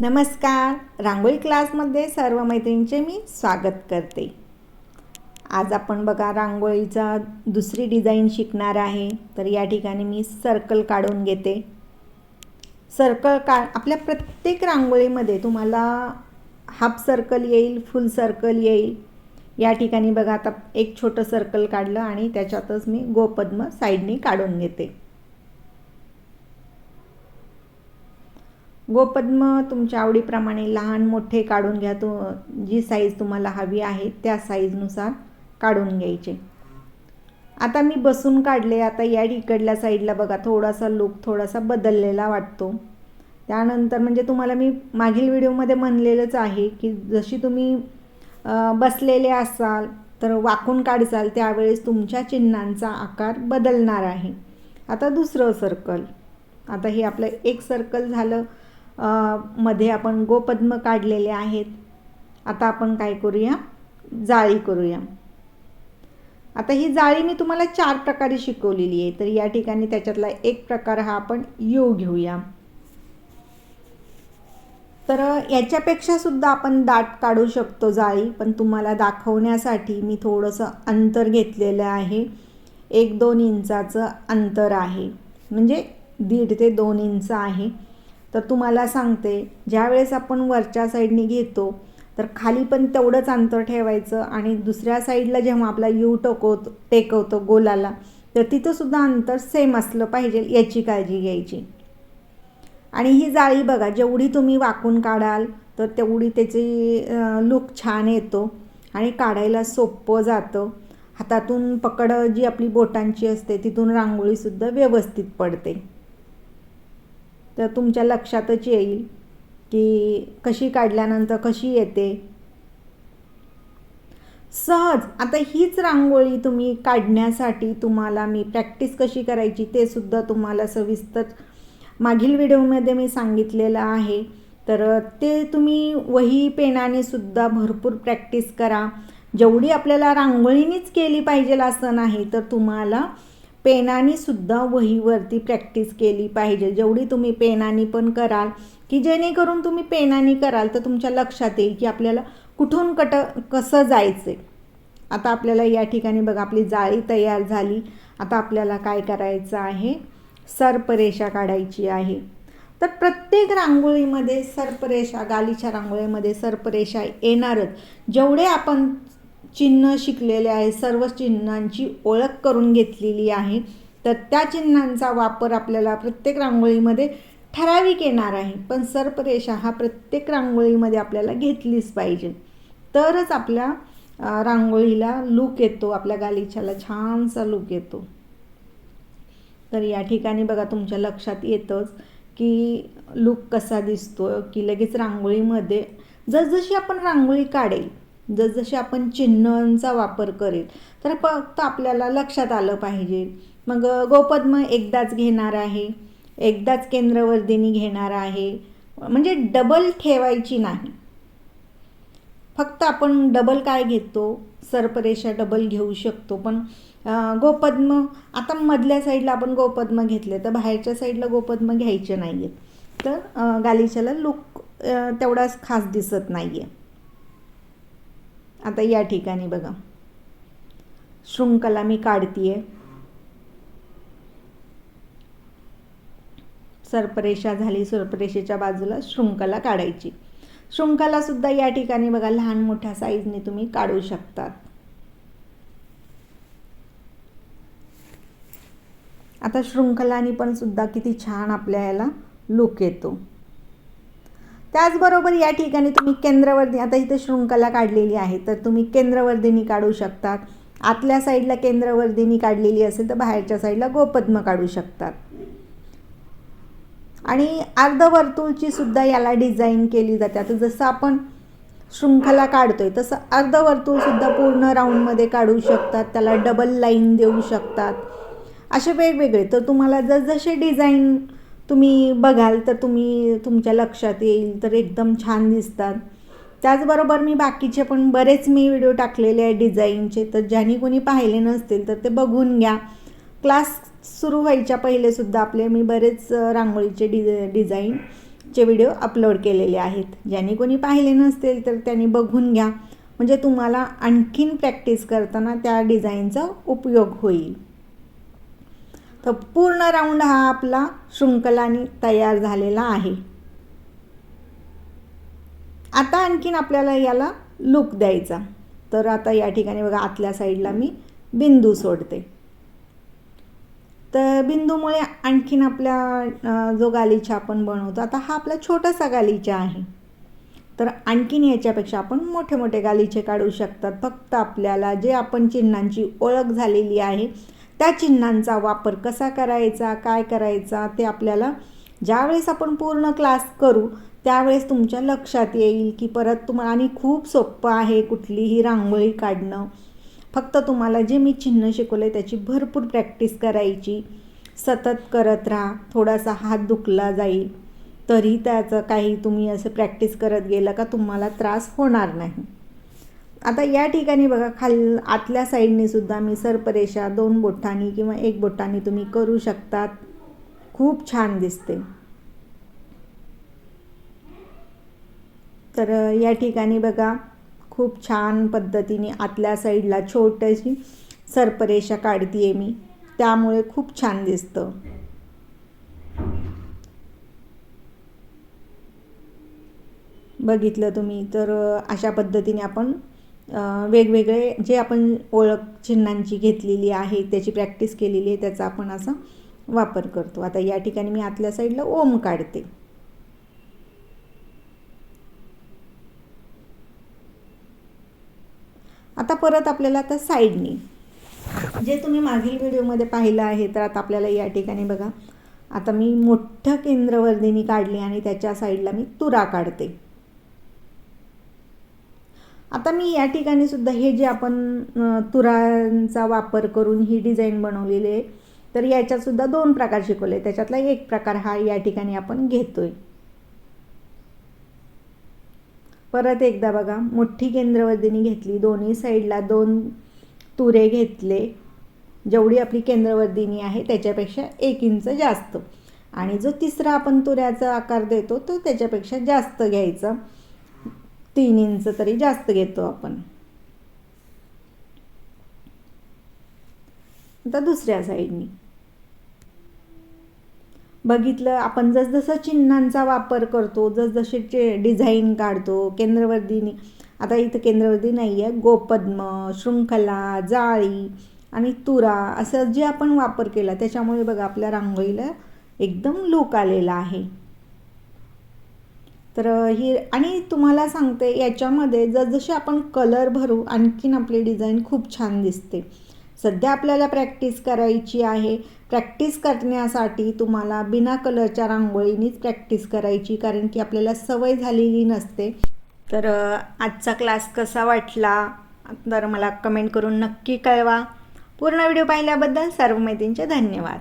नमस्कार. रांगोळी क्लासमध्ये सर्व मैत्रिणींचे मी स्वागत करते. आज आपण बघा रांगोळीचा दुसरी डिझाईन शिकणार आहे. तर या ठिकाणी मी सर्कल काढून घेते. सर्कल का आपल्या प्रत्येक रांगोळीमध्ये तुम्हाला हाफ सर्कल येईल फुल सर्कल येईल. या ठिकाणी बघा आता एक छोटं सर्कल काढलं आणि त्याच्यातच मी गोपद्म साईडने काढून घेते. गोपद्म तुमच्या आवडीप्रमाणे लहान मोठे काढून घ्या. तो जी साईज तुम्हाला हवी आहे त्या साईजनुसार काढून घ्यायचे. आता मी बसून काढले. आता या इकडल्या साईडला बघा. थोडासा लुक थोडासा बदललेला वाटतो. त्यानंतर म्हणजे तुम्हाला मी मागील व्हिडिओमध्ये म्हणलेलंच आहे की जशी तुम्ही बसलेले असाल तर वाकून काढसाल त्यावेळेस तुमच्या चिन्हांचा आकार बदलणार आहे. आता दुसरं सर्कल आता हे आपलं एक सर्कल झालं. मध्ये आपण गोपद्म काढलेले आहेत. आता आपण काय करूया? जाळी करूया. आता ही जाळी मी तुम्हाला चार प्रकारे शिकवलेली आहे. तर या ठिकाणी त्याच्यातला एक प्रकार हा आपण यू घेऊया. तर याच्यापेक्षा सुद्धा आपण दाट काढू शकतो जाळी पण तुम्हाला दाखवण्यासाठी मी थोडंसं अंतर घेतलेलं आहे. एक दोन इंचाचं अंतर आहे. म्हणजे दीड ते दोन इंच आहे. तर तुम्हाला सांगते ज्यावेळेस आपण वरच्या साईडने घेतो तर खाली पण तेवढंच अंतर ठेवायचं आणि दुसऱ्या साईडला जेव्हा आपला यू टोकवतो टेकवतो गोलाला तर तिथंसुद्धा अंतर सेम असलं पाहिजे याची काळजी घ्यायची. आणि ही जाळी बघा जेवढी तुम्ही वाकून काढाल तर तेवढी त्याची लुक छान येतो आणि काढायला सोपं जातं. हातातून पकड जी आपली बोटांची असते तिथून रांगोळीसुद्धा व्यवस्थित पडते. तर तुमच्या लक्षातच येईल की कशी काढल्यानंतर कशी येते. सहज आता हीच रांगोळी तुम्ही काढण्यासाठी तुम्हाला मी प्रॅक्टिस कशी करायची ते सुद्धा तुम्हाला सविस्तर मागील व्हिडिओमध्ये मी सांगितलेलं आहे. तर ते तुम्ही वही पेनाने सुद्धा भरपूर प्रॅक्टिस करा. जेवढी आपल्याला रांगोळीनीच केली पाहिजे असं नाही तर तुम्हाला पेनाने सुद्धा वहीवरती प्रॅक्टिस केली पाहिजे. जेवढी तुम्ही पेनाने पण कराल की जेणेकरून तुम्ही पेनाने कराल तर तुमच्या लक्षात येईल की आपल्याला कुठून कट कसं जायचं आता आपल्याला या ठिकाणी बघा आपली जाळी तयार झाली. आता आपल्याला काय करायचं आहे? सर्परेषा काढायची आहे. तर प्रत्येक रांगोळीमध्ये सर्परेषा गालीच्या रांगोळीमध्ये सर्परेषा येणारच. जेवढे आपण चिन्ह शिकलेले आहे सर्व चिन्हांची ओळख करून घेतलेली आहे. तर त्या चिन्हांचा वापर आपल्याला प्रत्येक रांगोळीमध्ये ठराविक येणार आहे. पण सर्परेषा हा प्रत्येक रांगोळीमध्ये आपल्याला घेतलीच पाहिजे. तरच आपल्या रांगोळीला लूक येतो आपल्या गालिच्याला छानसा लूक येतो. तर या ठिकाणी बघा तुमच्या लक्षात येतंच की लूक कसा दिसतो की लगेच रांगोळीमध्ये जसजशी आपण रांगोळी काढेल जसजसे आपण चिन्हांचा वापर करेल तर फक्त आपल्याला लक्षात आलं पाहिजे. मग गोपद्म एकदाच घेणार आहे. एकदाच केंद्रवर्धिनी घेणार आहे. म्हणजे डबल ठेवायची नाही. फक्त आपण डबल काय घेतो? सर्परेषा डबल घेऊ शकतो. पण गोपद्म आता मधल्या साईडला आपण गोपद्म घेतले तर बाहेरच्या साईडला गोपद्म घ्यायचे नाही आहेत तर गालिच्याला लुक तेवढाच खास दिसत नाही आहे आता या ठिकाणी बघा. शृंखला मी काढतीये. सर्परेषा झाली सर्परेषेच्या बाजूला शृंखला काढायची. शृंखलासुद्धा या ठिकाणी बघा लहान मोठ्या साईजने तुम्ही काढू शकतात. आता शृंखलानी पण सुद्धा किती छान आपल्या याला लुक येतो. त्याचबरोबर या ठिकाणी तुम्ही केंद्रवर्धिनी आता इथे शृंखला काढलेली आहे तर तुम्ही केंद्रवर्धिनी काढू शकतात. आतल्या साईडला केंद्रवर्धिनी काढलेली असेल तर बाहेरच्या साईडला गोपद्म काढू शकतात. आणि अर्धवर्तुळची सुद्धा याला डिझाईन केली जाते. आता जसं आपण शृंखला काढतोय तसं अर्धवर्तुळसुद्धा पूर्ण राऊंडमध्ये काढू शकतात. त्याला डबल लाईन देऊ शकतात. असे वेगवेगळे. तर तुम्हाला जसजसे डिझाईन तुम्ही बघाल तर तुम्ही तुमच्या लक्षात येईल तर एकदम छान दिसतात. त्याचबरोबर मी बाकीचे पण बरेच मी व्हिडिओ टाकलेले आहे डिझाईनचे तर ज्यांनी कोणी पाहिले नसतील तर ते बघून घ्या. क्लास सुरू व्हायच्या पहिलेसुद्धा आपले मी बरेच रांगोळीचे डि डिझाईनचे व्हिडिओ अपलोड केलेले आहेत. ज्यांनी कोणी पाहिले नसतील तर त्यांनी बघून घ्या. म्हणजे तुम्हाला आणखीन प्रॅक्टिस करताना त्या डिझाईनचा उपयोग होईल. तर पूर्ण राऊंड हा आपला शृंखलाने तयार झालेला आहे. आता आणखीन आपल्याला याला लुक द्यायचा. तर आता या ठिकाणी बघा आतल्या साईडला मी बिंदू सोडते. तर बिंदूमुळे आणखीन आपल्या जो गालीचा आपण बनवतो आता हा आपला छोटासा गालीचा आहे. तर आणखीन याच्यापेक्षा आपण मोठे मोठे गालीचे काढू शकतात फक्त आपल्याला जे आपण चिन्हांची ओळख झालेली आहे त्या चिन्हांचा वापर कसा करायचा काय करायचा ते आपल्याला ज्यावेळेस आपण पूर्ण क्लास करू त्यावेळेस तुमच्या लक्षात येईल की परत तुम्हाला आणि खूप सोपं आहे कुठलीही रांगोळी काढणं. फक्त तुम्हाला जे मी चिन्ह शिकवले त्याची भरपूर प्रॅक्टिस करायची. सतत करत राहा थोडासा हात दुखला जाईल तरी त्याचं काही तुम्ही असं प्रॅक्टिस करत गेलं का तुम्हाला त्रास होणार नाही. आता या ठिकाणी बघा खाल आतल्या साईडने सुद्धा मी सर्परेषा दोन बोटांनी किंवा एक बोटांनी तुम्ही करू शकतात. खूप छान दिसते. तर या ठिकाणी बघा खूप छान पद्धतीने आतल्या साईडला छोटीशी सर्परेषा काढते आहे मी. त्यामुळे खूप छान दिसतं. बघितलं तुम्ही तर अशा पद्धतीने आपण वेगवेगळे जे आपण ओळख चिन्हांची घेतलेली आहे त्याची प्रॅक्टिस केलेली आहे त्याचा आपण असा वापर करतो. आता या ठिकाणी मी आतल्या साईडला ओम काढते. आता परत आपल्याला आता साईडनी जे तुम्ही मागील व्हिडिओमध्ये पाहिलं आहे तर आता आपल्याला या ठिकाणी बघा. आता मी मोठं केंद्रवर्धिनी काढली आणि त्याच्या साईडला मी तुरा काढते. आता मी या ठिकाणी सुद्धा हे जे आपण तुरांचा वापर करून ही डिझाईन बनवलेली आहे तर याच्यातसुद्धा दोन प्रकार शिकवले त्याच्यातला एक प्रकार हा या ठिकाणी आपण घेतोय. परत एकदा बघा मोठी केंद्रवर्धिनी घेतली दोन्ही साईडला दोन तुरे घेतले. जेवढी आपली केंद्रवर्धिनी आहे त्याच्यापेक्षा एक इंच जास्त. आणि जो तिसरा आपण तुऱ्याचा आकार देतो तो त्याच्यापेक्षा जास्त घ्यायचा. तीन इंच तरी जास्त घेतो आपण. आता दुसऱ्या साईडनी. बघितलं आपण जसजसं चिन्हांचा वापर करतो जसजसे डिझाईन काढतो केंद्रवर्दीने आता इथं केंद्रवर्दी नाही आहे गोपद्म शृंखला जाळी आणि तुरा असं जे आपण वापर केला त्याच्यामुळे बघा आपल्या रांगोळीला एकदम लूक आलेला आहे. तर ही आणि तुम्हाला सांगते याच्यामध्ये जसजसे आपण कलर भरू आणखीन आपली डिझाईन खूप छान दिसते. सध्या आपल्याला प्रॅक्टिस करायची आहे. प्रॅक्टिस करण्यासाठी तुम्हाला बिना कलरच्या रांगोळीनीच प्रॅक्टिस करायची कारण की आपल्याला सवय झालेली नसते. तर आजचा क्लास कसा वाटला? तर मला कमेंट करून नक्की कळवा. पूर्ण व्हिडिओ पाहिल्याबद्दल सर्व मैत्रींचे धन्यवाद.